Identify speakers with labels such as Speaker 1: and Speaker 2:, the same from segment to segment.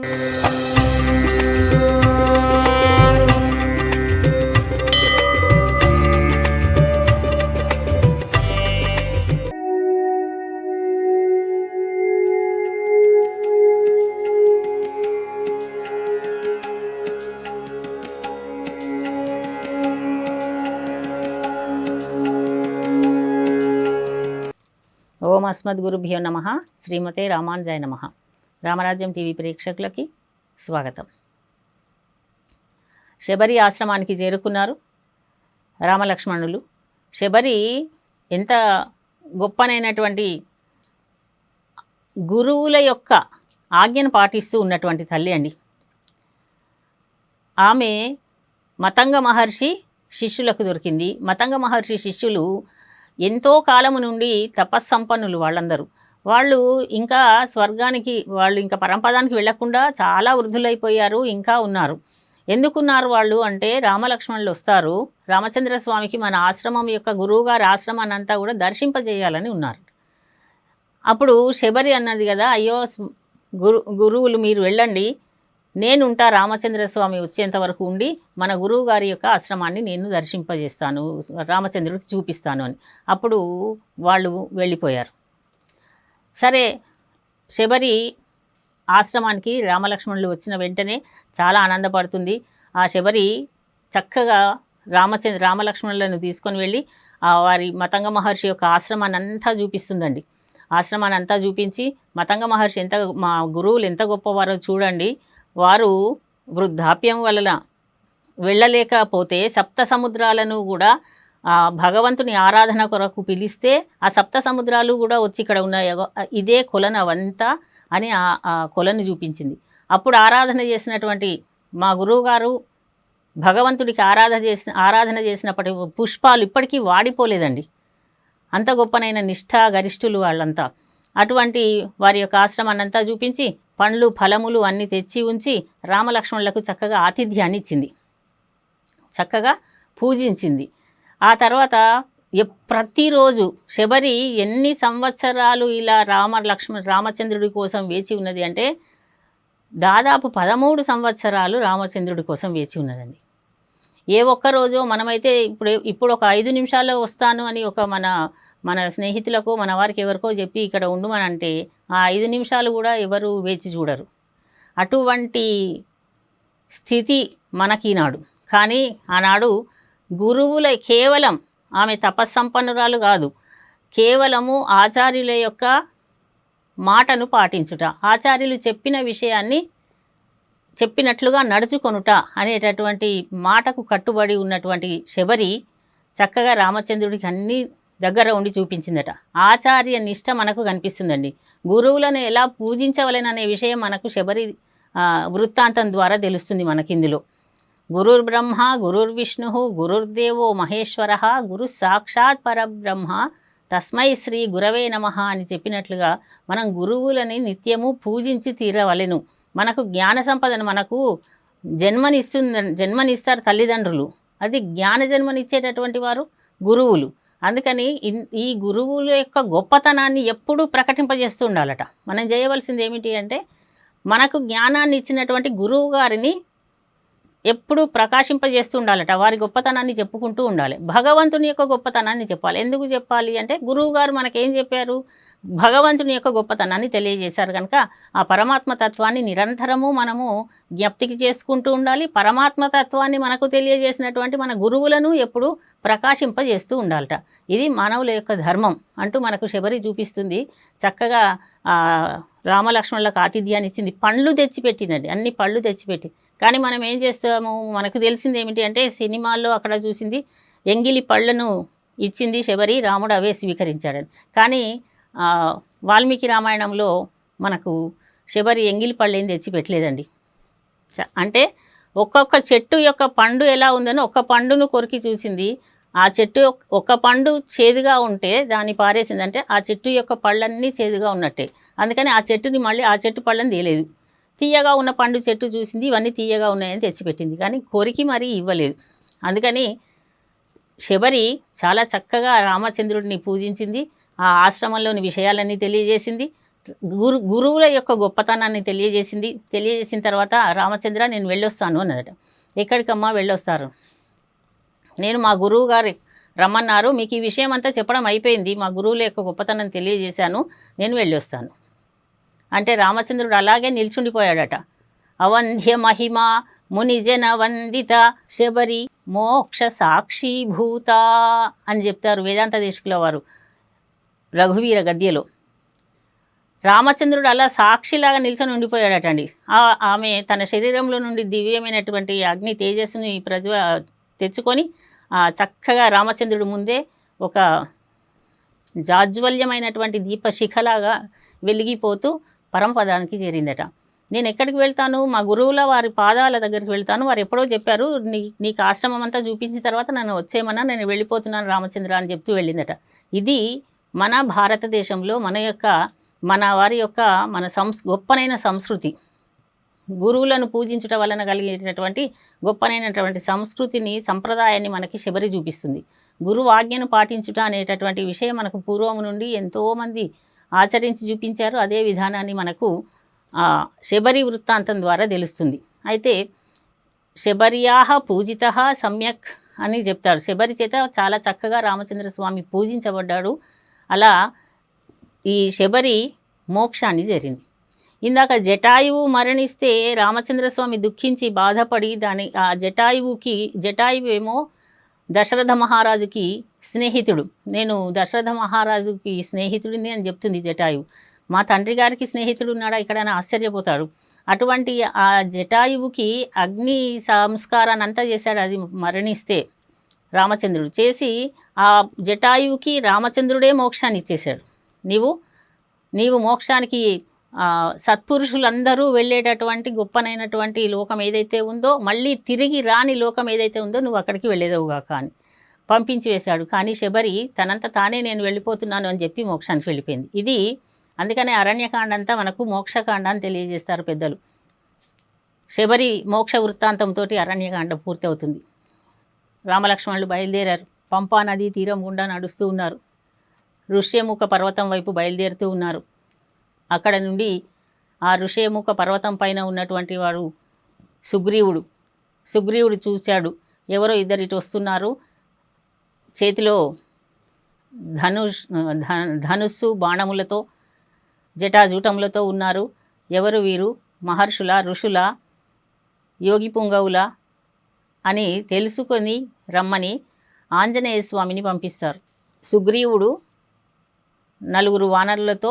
Speaker 1: ओम अस्मद्गुरुभ्यो नमः श्रीमते रामानुजाय नमः రామరాజ్యం టీవీ ప్రేక్షకులకి స్వాగతం శబరి ఆశ్రమానికి చేరుకున్నారు రామలక్ష్మణులు శబరి ఎంత గొప్పనైనటువంటి గురువుల యొక్క ఆజ్ఞను పాటిస్తూ ఉన్నటువంటి తల్లి అండి ఆమె మతంగ మహర్షి శిష్యులకు దొరికింది మతంగ మహర్షి శిష్యులు ఎంతో కాలము నుండి తపస్సంపన్నులు వాళ్ళందరూ వాళ్ళు ఇంకా స్వర్గానికి వాళ్ళు ఇంకా పరంపదానికి వెళ్లకుండా చాలా వృద్ధులైపోయారు ఇంకా ఉన్నారు ఎందుకున్నారు వాళ్ళు అంటే రామలక్ష్మణులు వస్తారు రామచంద్ర స్వామికి మన ఆశ్రమం యొక్క గురువుగారి ఆశ్రమాన్ని అంతా కూడా దర్శింపజేయాలని ఉన్నారు అప్పుడు శబరి అన్నది కదా అయ్యో గురు గురువులు మీరు వెళ్ళండి నేనుంటా రామచంద్ర స్వామి వచ్చేంత వరకు ఉండి మన గురువు గారి యొక్క ఆశ్రమాన్ని నేను దర్శింపజేస్తాను రామచంద్రుడికి చూపిస్తాను అని అప్పుడు వాళ్ళు వెళ్ళిపోయారు సరే శబరి ఆశ్రమానికి రామలక్ష్మణులు వచ్చిన వెంటనే చాలా ఆనందపడుతుంది ఆ శబరి చక్కగా రామచంద్ర రామలక్ష్మణులను తీసుకొని వెళ్ళి ఆ వారి మతంగ మహర్షి యొక్క ఆశ్రమాన్ని అంతా చూపిస్తుందండి ఆశ్రమాన్ని అంతా చూపించి మతంగ మహర్షి ఎంత మా గురువులు ఎంత గొప్పవారో చూడండి వారు వృద్ధాప్యం వలన వెళ్ళలేకపోతే సప్త సముద్రాలను కూడా భగవంతుని ఆరాధన కొరకు పిలిస్తే ఆ సప్త సముద్రాలు కూడా వచ్చి ఇక్కడ ఉన్నాయి ఇదే కొలను అవంతా అని ఆ కొలను చూపించింది అప్పుడు ఆరాధన చేసినటువంటి మా గురువుగారు భగవంతుడికి ఆరాధన చేసిన ఆరాధన చేసినప్పటి పుష్పాలు ఇప్పటికీ వాడిపోలేదండి అంత గొప్పనైన నిష్ఠ గరిష్ఠులు వాళ్ళంతా అటువంటి వారి యొక్క ఆశ్రమాన్నంతా చూపించి పండ్లు ఫలములు అన్నీ తెచ్చి ఉంచి రామలక్ష్మణులకు చక్కగా ఆతిథ్యాన్ని ఇచ్చింది చక్కగా పూజించింది ఆ తర్వాత ప్రతిరోజు శబరి ఎన్ని సంవత్సరాలు ఇలా రామ లక్ష్మణ్ రామచంద్రుడి కోసం వేచి ఉన్నది అంటే దాదాపు పదమూడు సంవత్సరాలు రామచంద్రుడి కోసం వేచి ఉన్నదండి ఏ ఒక్కరోజు మనమైతే ఇప్పుడు ఇప్పుడు ఒక ఐదు నిమిషాల్లో వస్తాను అని ఒక మన మన స్నేహితులకు మన వారికి ఎవరికో చెప్పి ఇక్కడ ఉండమని ఆ ఐదు నిమిషాలు కూడా ఎవరు వేచి చూడరు అటువంటి స్థితి మనకి నాడు కానీ ఆనాడు గురువుల కేవలం ఆమె తపస్సంపన్నురాలు కాదు కేవలము ఆచార్యుల యొక్క మాటను పాటించుట ఆచార్యులు చెప్పిన విషయాన్ని చెప్పినట్లుగా నడుచుకొనుట అనేటటువంటి మాటకు కట్టుబడి ఉన్నటువంటి శబరి చక్కగా రామచంద్రుడికి అన్ని దగ్గర ఉండి చూపించిందట ఆచార్య నిష్ట మనకు కనిపిస్తుందండి గురువులను ఎలా పూజించవలెననే విషయం మనకు శబరి వృత్తాంతం ద్వారా తెలుస్తుంది మనకిందులో గురుర్బ్రహ్మ గురుర్విష్ణు గురుర్దేవో మహేశ్వర గురు సాక్షాత్ పరబ్రహ్మ తస్మై శ్రీ గురవే నమ అని చెప్పినట్లుగా మనం గురువులని నిత్యము పూజించి తీరవలెను మనకు జ్ఞాన సంపదను మనకు జన్మనిస్తుంది జన్మనిస్తారు తల్లిదండ్రులు అది జ్ఞాన జన్మనిచ్చేటటువంటి వారు గురువులు అందుకని ఈ గురువుల యొక్క గొప్పతనాన్ని ఎప్పుడూ ప్రకటింపజేస్తూ ఉండాలట మనం చేయవలసింది ఏమిటి అంటే మనకు జ్ఞానాన్ని ఇచ్చినటువంటి గురువు గారిని ఎప్పుడు ప్రకాశింపజేస్తూ ఉండాలట వారి గొప్పతనాన్ని చెప్పుకుంటూ ఉండాలి భగవంతుని యొక్క గొప్పతనాన్ని చెప్పాలి ఎందుకు చెప్పాలి అంటే గురువు గారు మనకేం చెప్పారు భగవంతుని యొక్క గొప్పతనాన్ని తెలియజేశారు కనుక ఆ పరమాత్మ తత్వాన్ని నిరంతరము మనము జ్ఞప్తికి చేసుకుంటూ ఉండాలి పరమాత్మ తత్వాన్ని మనకు తెలియజేసినటువంటి మన గురువులను ఎప్పుడు ప్రకాశింపజేస్తూ ఉండాలట ఇది మానవుల యొక్క ధర్మం అంటూ మనకు శబరి చూపిస్తుంది చక్కగా రామలక్ష్మణులకు ఆతిథ్యాన్ని ఇచ్చింది పండ్లు తెచ్చిపెట్టిందండి అన్ని పళ్ళు తెచ్చిపెట్టి కానీ మనం ఏం చేస్తాము మనకు తెలిసింది ఏమిటి అంటే సినిమాల్లో అక్కడ చూసింది ఎంగిలి పళ్ళను ఇచ్చింది శబరి రాముడు అవే స్వీకరించాడని కానీ వాల్మీకి రామాయణంలో మనకు శబరి ఎంగిలి పళ్ళేం తెచ్చి పెట్టలేదండి అంటే ఒక్కొక్క చెట్టు యొక్క పండు ఎలా ఉందని ఒక్క పండును కొరికి చూసింది ఆ చెట్టు ఒక్క పండు చేదుగా ఉంటే దాన్ని పారేసిందంటే ఆ చెట్టు యొక్క పళ్ళన్నీ చేదుగా ఉన్నట్టే అందుకని ఆ చెట్టుని మళ్ళీ ఆ చెట్టు పళ్ళని తీయలేదు తీయగా ఉన్న పండు చెట్టు చూసింది ఇవన్నీ తీయగా ఉన్నాయని తెచ్చిపెట్టింది కానీ కొరికి మరీ ఇవ్వలేదు అందుకని శబరి చాలా చక్కగా రామచంద్రుడిని పూజించింది ఆ ఆశ్రమంలోని విషయాలన్నీ తెలియజేసింది గురు గురువుల యొక్క గొప్పతనాన్ని తెలియజేసింది తెలియజేసిన తర్వాత రామచంద్ర నేను వెళ్ళొస్తాను అన్నదట ఎక్కడికమ్మా వెళ్ళొస్తారు నేను మా గురువు గారు రమ్మన్నారు మీకు ఈ విషయం అంతా చెప్పడం అయిపోయింది మా గురువుల యొక్క గొప్పతనం తెలియజేశాను నేను వెళ్ళొస్తాను అంటే రామచంద్రుడు అలాగే నిల్చుండిపోయాడట అవంధ్య మహిమ మునిజన వందిత శబరి మోక్ష సాక్షిభూత అని చెప్తారు వేదాంత దేశకుల వారు రఘువీర గద్యలో రామచంద్రుడు అలా సాక్షిలాగా నిల్చొని ఉండిపోయాడటండి ఆమె తన శరీరంలో నుండి దివ్యమైనటువంటి అగ్ని తేజస్సుని ప్రజ తెచ్చుకొని చక్కగా రామచంద్రుడు ముందే ఒక జాజ్వల్యమైనటువంటి దీప శిఖలాగా వెలిగిపోతూ పరంపదానికి చేరిందట నేను ఎక్కడికి వెళ్తాను మా గురువుల వారి పాదాల దగ్గరికి వెళ్తాను వారు ఎప్పుడో చెప్పారు నీ నీకు ఆశ్రమం అంతా చూపించిన తర్వాత నన్ను వచ్చేయమన్నా నేను వెళ్ళిపోతున్నాను రామచంద్ర అని చెప్తూ వెళ్ళిందట ఇది మన భారతదేశంలో మన యొక్క మన వారి యొక్క మన సంస్ గొప్పనైన సంస్కృతి గురువులను పూజించడం వలన కలిగేటటువంటి గొప్పనైనటువంటి సంస్కృతిని సంప్రదాయాన్ని మనకి శబరి చూపిస్తుంది గురు ఆజ్ఞను పాటించుట అనేటటువంటి విషయం మనకు పూర్వం నుండి ఎంతోమంది ఆచరించి చూపించారు అదే విధానాన్ని మనకు శబరి వృత్తాంతం ద్వారా తెలుస్తుంది అయితే శబరియాహ పూజిత సమ్యక్ అని చెప్తాడు శబరి చేత చాలా చక్కగా రామచంద్ర స్వామి పూజించబడ్డాడు అలా ఈ శబరి మోక్షాన్ని జరిగింది ఇందాక జటాయువు మరణిస్తే రామచంద్రస్వామి దుఃఖించి బాధపడి దాని ఆ జటాయువుకి జటాయువు ఏమో దశరథ మహారాజుకి స్నేహితుడు నేను దశరథ మహారాజుకి స్నేహితుడిని అని చెప్తుంది జటాయువు మా తండ్రి గారికి స్నేహితుడు ఉన్నాడా ఇక్కడైనా ఆశ్చర్యపోతాడు అటువంటి ఆ జటాయువుకి అగ్ని సంస్కారాన్ని అంతా చేశాడు అది మరణిస్తే రామచంద్రుడు చేసి ఆ జటాయువుకి రామచంద్రుడే మోక్షాన్ని ఇచ్చేశాడు నీవు నీవు మోక్షానికి సత్పురుషులందరూ వెళ్ళేటటువంటి గొప్పనైనటువంటి లోకం ఏదైతే ఉందో మళ్ళీ తిరిగి రాని లోకం ఏదైతే ఉందో నువ్వు అక్కడికి వెళ్ళేదవుగా కానీ పంపించి వేశాడు కానీ శబరి తనంత తానే నేను వెళ్ళిపోతున్నాను అని చెప్పి మోక్షానికి వెళ్ళిపోయింది ఇది అందుకనే అరణ్యకాండ అంతా మనకు మోక్షకాండ అని తెలియజేస్తారు పెద్దలు శబరి మోక్ష వృత్తాంతంతో అరణ్యకాండ పూర్తి అవుతుంది రామలక్ష్మణులు బయలుదేరారు పంపా నదీ తీరం గుండా నడుస్తూ ఉన్నారు ఋష్యముఖ పర్వతం వైపు బయలుదేరుతూ ఉన్నారు అక్కడ నుండి ఆ ఋషయముఖ పర్వతం పైన ఉన్నటువంటి వాడు సుగ్రీవుడు సుగ్రీవుడు చూశాడు ఎవరో ఇద్దరు ఇటు వస్తున్నారు చేతిలో ధనుష్ ధనుస్సు బాణములతో జటాజూటములతో ఉన్నారు ఎవరు వీరు మహర్షుల ఋషుల యోగి పుంగవుల అని తెలుసుకొని రమ్మని ఆంజనేయ స్వామిని పంపిస్తారు సుగ్రీవుడు నలుగురు వానరులతో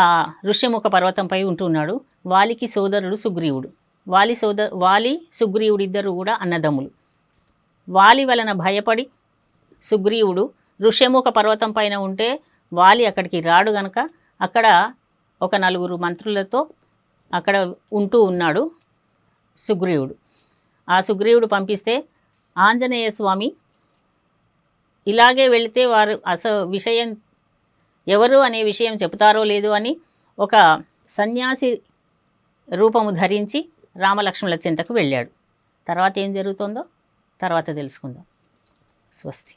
Speaker 1: ఆ ఋష్యముఖ పర్వతంపై ఉంటున్నాడు వాలికి సోదరుడు సుగ్రీవుడు వాలి సోద వాలి సుగ్రీవుడిద్దరు కూడా అన్నదమ్ములు వాలి వలన భయపడి సుగ్రీవుడు ఋష్యముఖ పర్వతం పైన ఉంటే వాలి అక్కడికి రాడు గనక అక్కడ ఒక నలుగురు మంత్రులతో అక్కడ ఉంటూ ఉన్నాడు సుగ్రీవుడు ఆ సుగ్రీవుడు పంపిస్తే ఆంజనేయ స్వామి ఇలాగే వెళితే వారు అస విషయం ఎవరు అనే విషయం చెబుతారో లేదు అని ఒక సన్యాసి రూపము ధరించి రామలక్ష్మణుల చింతకు వెళ్ళాడు తర్వాత ఏం జరుగుతుందో తర్వాత తెలుసుకుందాం స్వస్తి